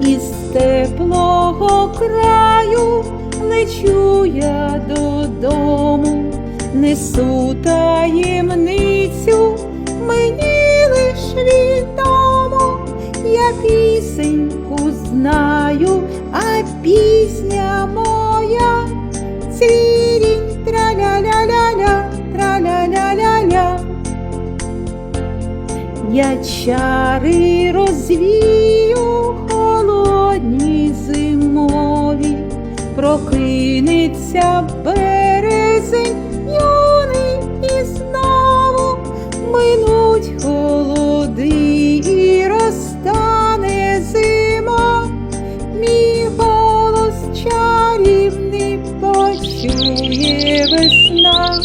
Із теплого краю лечу я додому, несу таємницю, мені лиш відомо, я пісеньку знаю, а пісня Я чари розвію холодні зимові, прокинеться березень юний і знову минуть холоди і розтане зима, мій голос чарівний почує весна.